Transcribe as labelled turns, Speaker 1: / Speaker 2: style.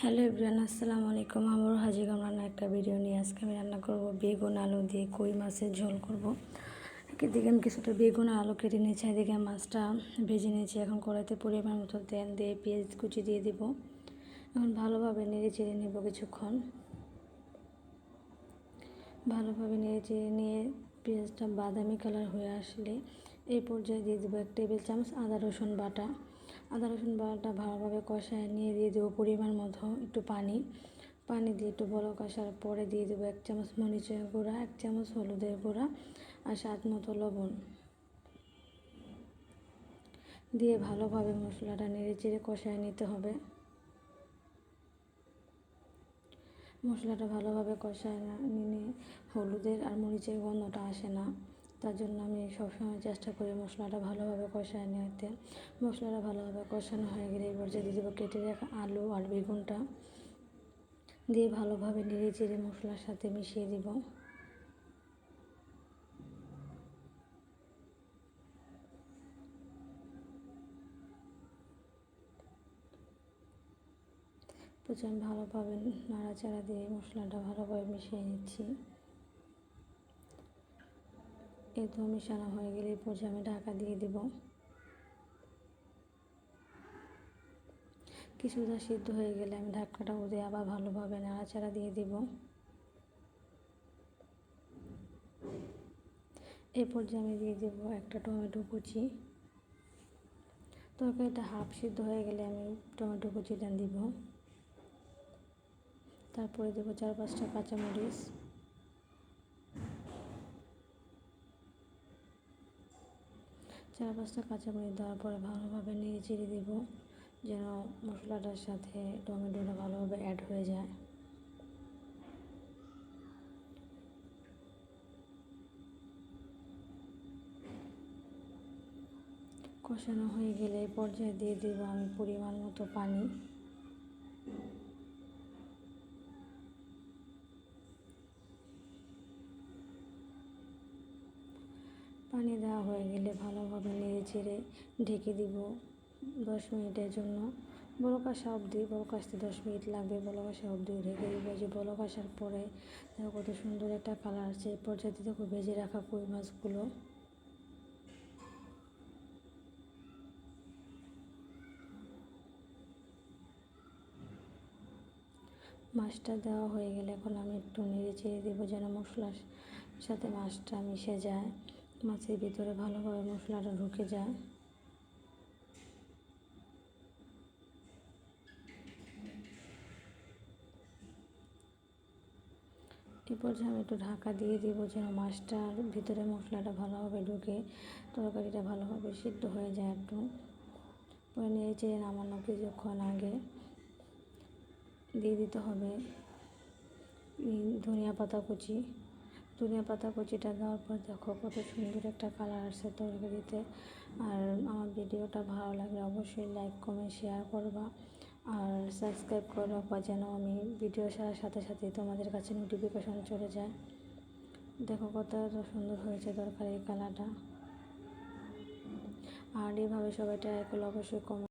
Speaker 1: Hello Ibran আসসালামু আলাইকুম। আবারও হাজির রান্না একটা ভিডিও নিয়ে। আজকে আমি রান্না করব বেগুন আলু দিয়ে কই মাছের ঝোল করব। এদিকে আমি কিছুটা বেগুন আলু কেটে নিয়েছি, এদিকে মাছটা ভেজে নিয়েছি। এখন কড়াইতে পরিমাণ মতো তেল দিয়ে পেঁয়াজ কুচি দিয়ে দিব। এখন ভালোভাবে নেড়ে চেড়ে নেব কিছুক্ষণ। ভালোভাবে নেড়ে চেড়ে নিয়ে পেঁয়াজটা বাদামি কালার হয়ে আসলে এই পর্যায়ে দিয়ে দেবো এক টেবিল চামচ আদা রসুন বাটা। আদা, রসুন বাটা ভালোভাবে কষায় নিয়ে দিয়ে দেবো পরিমাণ মতো একটু পানি। পানি দিয়ে একটু বড় কষার পরে দিয়ে দেবো এক চামচ মরিচের গুঁড়া, এক চামচ হলুদের গুঁড়া আর স্বাদ মতো লবণ। দিয়ে ভালোভাবে মশলাটা নেড়ে চেড়ে কষায় নিতে হবে। মশলাটা ভালোভাবে কষায় নিয়ে হলুদের আর মরিচের গন্ধটা আসে না। তার জন্য আমি সবসময় চেষ্টা করি মশলাটা ভালোভাবে কষায় নিতে। মশলাটা ভালোভাবে কষানো হয়ে গেলে এবার যদি দেবো কেটে রাখা আলু আর বেগুনটা। দিয়ে ভালোভাবে নেড়ে চেড়ে মশলার সাথে মিশিয়ে দিব। প্রচুর ভালোভাবে নাড়াচাড়া দিয়ে মশলাটা ভালোভাবে মিশিয়ে নিচ্ছি। এই তো মিশানো হয়ে গেলে পর্যায়ে আমি ঢাকা দিয়ে দিব। কিছুটা সিদ্ধ হয়ে গেলে আমি ঢাকাটা উদে আবার ভালোভাবে নাড়াচাড়া দিয়ে দিব। এই পর্যায়ে আমি দিয়ে দেব একটা টমেটো কুচি। তরকারিটা হাফ সিদ্ধ হয়ে গেলে আমি টমেটো কুচিটা দিব। তারপরে দেবো চার পাঁচটা কাঁচামরিচ। চার পাঁচটা কাঁচামরিচ দেওয়ার পরে ভালোভাবে নেড়ে চেড়ে দেব, যেন মশলাটার সাথে টমেটোটা ভালোভাবে অ্যাড হয়ে যায়। কষানো হয়ে গেলে পর্যায়ে দিয়ে দেবো আমি পরিমাণ মতো পানি। পানি দেওয়া হয়ে গেলে ভালোভাবে নেড়ে চেড়ে ঢেকে দিব দশ মিনিটের জন্য। বড় কাশা অবধি বড় কাশতে দশ মিনিট লাগবে। বড় কাশা অবধি ঢেকে দিব। যে বড় কাশার পরে দেখো কত সুন্দর একটা কালার আছে এই পর্যায়ে দেখো ভেজে রাখা কই মাছগুলো। মাছটা দেওয়া হয়ে গেলে এখন আমি একটু নেড়ে চেড়ে দেবো যেন মশলার সাথে মাছটা মিশে যায়। মাছের ভিতরে ভালোভাবে মশলাটা ঢুকে যায়। এ পর্যায়ে আমি একটু ঢাকা দিয়ে দিব যেন মাছটার ভিতরে মশলাটা ভালোভাবে ঢুকে, তরকারিটা ভালোভাবে সিদ্ধ হয়ে যায় একটু। পরে চেড়ে নামানো কিছুক্ষণ আগে দিয়ে দিতে হবে ধনিয়া পাতা কুচি। ধনিয়া পাতা কুচিটা দেওয়ার পর দেখো কত সুন্দর একটা কালার আসছে তরকারিতে। আর আমার ভিডিওটা ভালো লাগলে অবশ্যই লাইক কমেন্ট শেয়ার করবা। আর সাবস্ক্রাইব করে রাখবা যেন আমি ভিডিও ছাড়ার সাথে সাথে তোমাদের কাছে নোটিফিকেশন চলে যায়। দেখো কত সুন্দর হয়েছে তরকারির কালারটা আর এইভাবে সবাই ট্রাই করলে অবশ্যই কমেন্ট